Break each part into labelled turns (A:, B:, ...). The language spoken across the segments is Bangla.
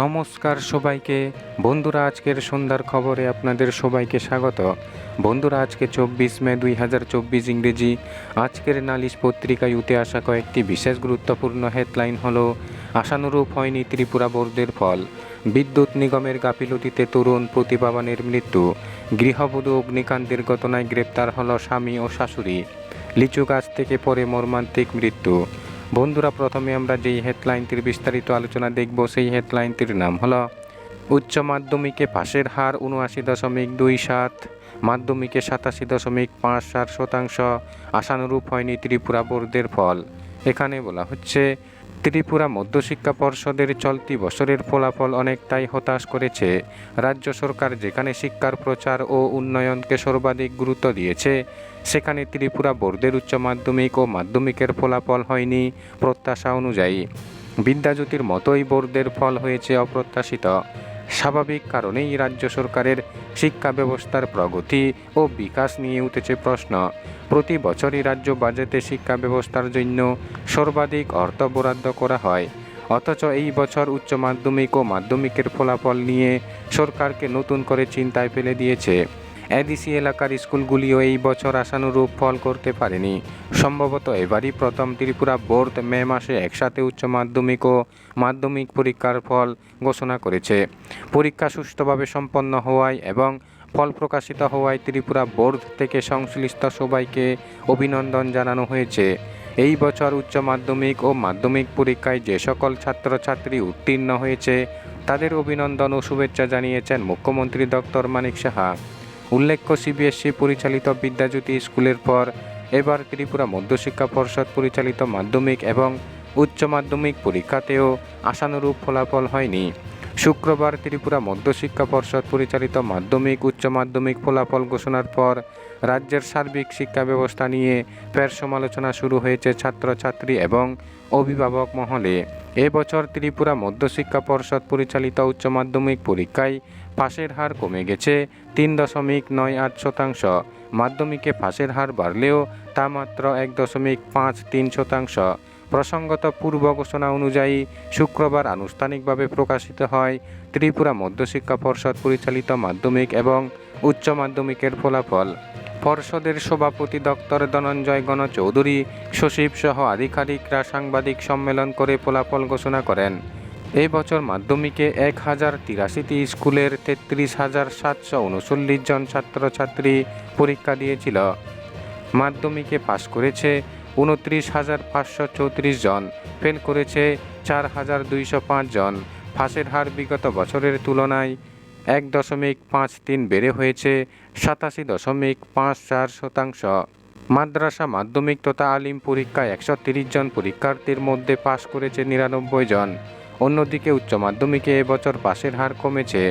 A: নমস্কার সবাইকে। বন্ধুরা, আজকের সন্ধ্যার খবরে আপনাদের সবাইকে স্বাগত। বন্ধুরা, আজকে চব্বিশ মে দুই হাজার চব্বিশ ইংরেজি। আজকের নালিশ পত্রিকায় উঠে আসা কয়েকটি বিশেষ গুরুত্বপূর্ণ হেডলাইন হল, আশানুরূপ হয়নি ত্রিপুরা বোর্ডের ফল। বিদ্যুৎ নিগমের গাফিলতিতে তরুণ প্রতিভাবানের মৃত্যু। গৃহবধূ অগ্নিকাণ্ডের ঘটনায় গ্রেপ্তার হল স্বামী ও শাশুড়ি। লিচু গাছ থেকে পরে মর্মান্তিক মৃত্যু। বন্ধুরা, প্রথমে আমরা যেই হেডলাইনটির বিস্তারিত আলোচনা দেখব, সেই হেডলাইনটির নাম হলো, উচ্চ মাধ্যমিকে পাশের হার উনআশি দশমিক দুই সাত, মাধ্যমিকে সাতাশি দশমিক পাঁচ সাত শতাংশ, আশানুরূপ হয়নি ত্রিপুরা বোর্ডের ফল। এখানে বলা হচ্ছে ত্রিপুরা মধ্যশিক্ষা পর্ষদের চলতি বছরের ফলাফল অনেকটাই হতাশ করেছে। রাজ্য সরকার যেখানে শিক্ষার প্রচার ও উন্নয়নকে সর্বাধিক গুরুত্ব দিয়েছে, সেখানে ত্রিপুরা বোর্ডের উচ্চ মাধ্যমিক ও মাধ্যমিকের ফলাফল হয়নি প্রত্যাশা অনুযায়ী। বিদ্যাজ্যোতির মতোই বোর্ডের ফল হয়েছে অপ্রত্যাশিত। স্বাভাবিক কারণেই রাজ্য সরকারের শিক্ষা ব্যবস্থার প্রগতি ও বিকাশ নিয়ে উঠেছে প্রশ্ন। প্রতি বছরই রাজ্য বাজেটে শিক্ষা ব্যবস্থার জন্য সর্বাধিক অর্থ বরাদ্দ করা হয়। অথচ এই বছর উচ্চ মাধ্যমিক ও মাধ্যমিকের ফলাফল নিয়ে সরকারকে নতুন করে চিন্তায় ফেলে দিয়েছে। এডিসি এলাকার স্কুলগুলিও এই বছর আশানুরূপ ফল করতে পারেনি। সম্ভবত এবারই প্রথম ত্রিপুরা বোর্ড মে মাসে একসাথে উচ্চ মাধ্যমিক ও মাধ্যমিক পরীক্ষার ফল ঘোষণা করেছে। পরীক্ষা সুষ্ঠুভাবে সম্পন্ন হওয়ায় এবং ফল প্রকাশিত হওয়ায় ত্রিপুরা বোর্ড থেকে সংশ্লিষ্ট সবাইকে অভিনন্দন জানানো হয়েছে। এই বছর উচ্চ মাধ্যমিক ও মাধ্যমিক পরীক্ষায় যে সকল ছাত্রছাত্রী উত্তীর্ণ হয়েছে, তাদের অভিনন্দন ও শুভেচ্ছা জানিয়েছেন মুখ্যমন্ত্রী ডক্টর মানিক সাহা। উল্লেখ্য সিবিএসসি পরিচালিত বিদ্যাজ্যোতি স্কুলের পর এবার ত্রিপুরা মধ্যশিক্ষা পর্ষদ পরিচালিত মাধ্যমিক এবং উচ্চ মাধ্যমিক পরীক্ষাতেও আশানুরূপ ফলাফল হয়নি। শুক্রবার ত্রিপুরা মধ্যশিক্ষা পর্ষদ পরিচালিত মাধ্যমিক, উচ্চ মাধ্যমিক ফলাফল ঘোষণার পর রাজ্যের সার্বিক শিক্ষা ব্যবস্থা নিয়ে ফের সমালোচনা শুরু হয়েছে ছাত্রছাত্রী এবং অভিভাবক মহলে। এবছর ত্রিপুরা মধ্যশিক্ষা পর্ষদ পরিচালিত উচ্চ মাধ্যমিক পরীক্ষায় পাশের হার কমে গেছে তিন দশমিক নয় আট শতাংশ। মাধ্যমিকে পাশের হার বাড়লেও তা মাত্র এক দশমিক পাঁচ তিন শতাংশ। প্রসঙ্গত পূর্ব ঘোষণা অনুযায়ী শুক্রবার আনুষ্ঠানিকভাবে প্রকাশিত হয় ত্রিপুরা মধ্যশিক্ষা পর্ষদ পরিচালিত মাধ্যমিক এবং উচ্চ মাধ্যমিকের ফলাফল। পর্ষদের সভাপতি ডক্টর ধনঞ্জয় গণ চৌধুরী সচিব সহ আধিকারিকরা সাংবাদিক সম্মেলন করে ফলাফল ঘোষণা করেন। এই বছর মাধ্যমিকে এক হাজার তিরাশিটি স্কুলের তেত্রিশ হাজার সাতশো উনচল্লিশ জন ছাত্রছাত্রী পরীক্ষা দিয়েছিল। মাধ্যমিকে পাশ করেছে উনত্রিশ হাজার পাঁচশো চৌত্রিশ জন। ফেল করেছে চার হাজার দুইশো পাঁচ জন। ফাঁসের হার বিগত বছরের তুলনায় এক দশমিক পাঁচ তিন বেড়ে হয়েছে সাতাশি দশমিক পাঁচ চার শতাংশ। মাদ্রাসা মাধ্যমিক তথা আলিম পরীক্ষায় একশো তিরিশ জন পরীক্ষার্থীর মধ্যে পাশ করেছে নিরানব্বই জন। অন্যদিকে উচ্চ মাধ্যমিকে এবছর পাশের হার কমেছে।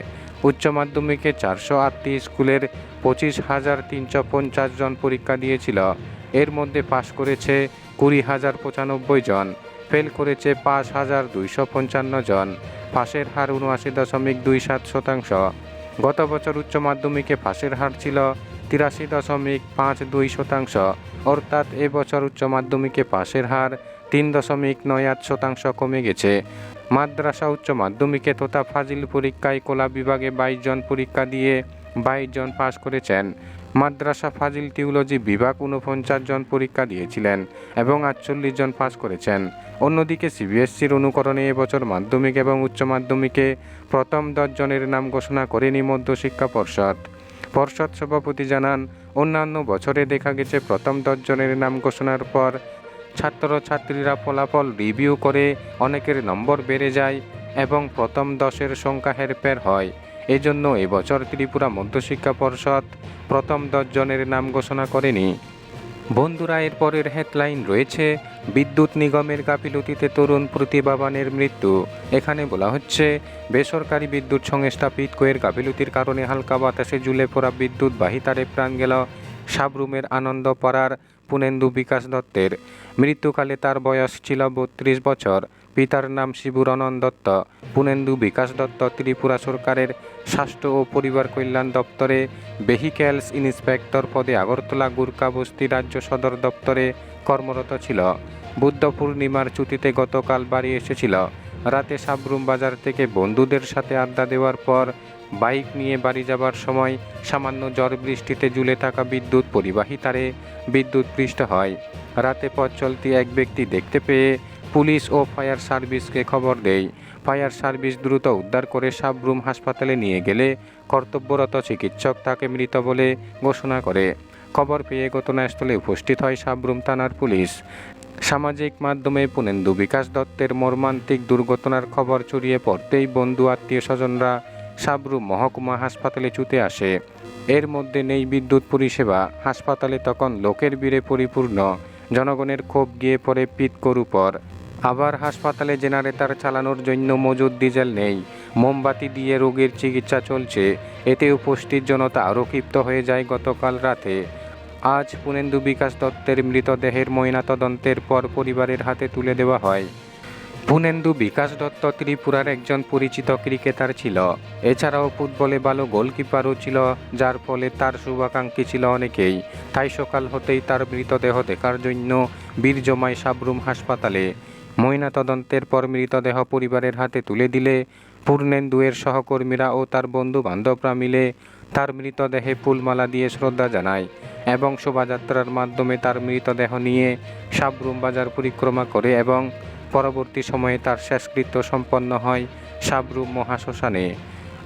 A: উচ্চ মাধ্যমিকে চারশো আটটি স্কুলের পঁচিশ হাজার তিনশো পঞ্চাশ জন পরীক্ষা দিয়েছিল। এর মধ্যে পাশ করেছে কুড়ি হাজার পঁচানব্বই জন, ফেল করেছে পাঁচ হাজার দুইশো পঞ্চান্ন জন, পাশের হার উনআশি দশমিক দুই সাত শতাংশ। গত বছর উচ্চ মাধ্যমিকে পাশের হার ছিল তিরাশি দশমিক পাঁচ দুই শতাংশ, অর্থাৎ এবছর উচ্চ মাধ্যমিকে পাশের হার তিন দশমিক নয় আট শতাংশ কমে গেছে। মাদ্রাসা উচ্চ মাধ্যমিকে তথা ফাজিল পরীক্ষায় কলা বিভাগে বাইশ জন পরীক্ষা দিয়ে বাইশ জন পাশ করেছেন। মাদ্রাসা ফাজিল টিউলজি বিভাগ উনপঞ্চাশ জন পরীক্ষা দিয়েছিলেন এবং আটচল্লিশ জন পাশ করেছেন। অন্যদিকে সিবিএসসির অনুকরণে এবছর মাধ্যমিক এবং উচ্চ মাধ্যমিকে প্রথম দশ জনের নাম ঘোষণা করেনি মধ্যশিক্ষা পর্ষদ। পর্ষদ সভাপতি জানান, অন্যান্য বছরে দেখা গেছে প্রথম দশ জনের নাম ঘোষণার পর ছাত্রছাত্রীরা ফলাফল রিভিউ করে অনেকের নম্বর বেড়ে যায় এবং প্রথম দশের সংখ্যা হেরফের হয়। এজন্য এবছর ত্রিপুরা মধ্যশিক্ষা পর্ষদ প্রথম দশজনের নাম ঘোষণা করেনি। বন্ধুরা এর পরের হেডলাইন রয়েছে, বিদ্যুৎ নিগমের গাফিলতিতে তরুণ প্রতিভাবানের মৃত্যু। এখানে বলা হচ্ছে, বেসরকারি বিদ্যুৎ সংস্থা পিটকোয়ের গাফিলতির কারণে হালকা বাতাসে ঝুলে পড়া বিদ্যুৎ বাহিতারে প্রাণ গেল সাবরুমের আনন্দপাড়ার পুনেন্দু বিকাশ দত্তের। মৃত্যুকালে তার বয়স ছিল বত্রিশ বছর। পিতার নাম শিবুরনন দত্ত। পুনেন্দু বিকাশ দত্ত ত্রিপুরা সরকারের স্বাস্থ্য ও পরিবার কল্যাণ দপ্তরে ভেহিক্যালস ইন্সপেক্টর পদে আগরতলা গুরকা বস্তি রাজ্য সদর দপ্তরে কর্মরত ছিল। বুদ্ধ পূর্ণিমার ছুটিতে গতকাল বাড়ি এসেছিল। রাতে সাবরুম বাজার থেকে বন্ধুদের সাথে আড্ডা দেওয়ার পর বাইক নিয়ে বাড়ি যাবার সময় সামান্য ঝড় বৃষ্টিতে ঝুলে থাকা বিদ্যুৎ পরিবাহী তারে বিদ্যুৎ পৃষ্ঠ হয়। রাতে পথ চলতি এক ব্যক্তি দেখতে পেয়ে পুলিশ ও ফায়ার সার্ভিসকে খবর দেয়। ফায়ার সার্ভিস দ্রুত উদ্ধার করে সাবরুম হাসপাতালে নিয়ে গেলে কর্তব্যরত চিকিৎসক তাকে মৃত বলে ঘোষণা করে। খবর পেয়ে ঘটনাস্থলে উপস্থিত হয় সাবরুম থানার পুলিশ। সামাজিক মাধ্যমে পুনেন্দু বিকাশ দত্তের মর্মান্তিক দুর্ঘটনার খবর ছড়িয়ে পড়তেই বন্ধু আত্মীয় স্বজনরা সাবরুম মহকুমা হাসপাতালে ছুটে আসে। এর মধ্যে নেই বিদ্যুৎ পরিষেবা। হাসপাতালে তখন লোকের ভিড়ে পরিপূর্ণ। জনগণের ক্ষোভ গিয়ে পড়ে পিতকর উপর। আবার হাসপাতালে জেনারেটর চালানোর জন্য মজুদ ডিজেল নেই। মোমবাতি দিয়ে রোগীর চিকিৎসা চলছে। এতে উপস্থিত জনতা আরও ক্ষিপ্ত হয়ে যায় গতকাল রাতে। আজ পুনেন্দু বিকাশ দত্তের মৃতদেহের ময়নাতদন্তের পর পরিবারের হাতে তুলে দেওয়া হয়। পুনেন্দু বিকাশ দত্ত ত্রিপুরার একজন পরিচিত ক্রিকেটার ছিল। এছাড়াও ফুটবলে ভালো গোলকিপারও ছিল, যার ফলে তার শুভাকাঙ্ক্ষী ছিল অনেকেই। তাই সকাল হতেই তার মৃতদেহ দেখার জন্য বীর জমায় সাবরুম হাসপাতালে। ময়নাতদন্তের পর মৃতদেহ পরিবারের হাতে তুলে দিলে পূর্ণেন্দুয়ের সহকর্মীরা ও তার বন্ধু বান্ধবরা মিলে তার মৃতদেহে ফুলমালা দিয়ে শ্রদ্ধা জানায় এবং শোভাযাত্রার মাধ্যমে তার মৃতদেহ নিয়ে সাবরুম বাজার পরিক্রমা করে এবং পরবর্তী সময়ে তার শেষকৃত্য সম্পন্ন হয় সাবরুম মহাশ্মশানে।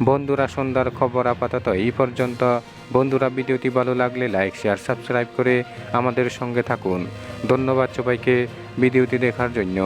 A: বন্ধুরা, সন্ধ্যার খবর আপাতত এই পর্যন্ত। বন্ধুরা, ভিডিওটি ভালো লাগলে লাইক, শেয়ার, সাবস্ক্রাইব করে আমাদের সঙ্গে থাকুন। ধন্যবাদ সবাইকে। ভিডিওটি দেখার জন্য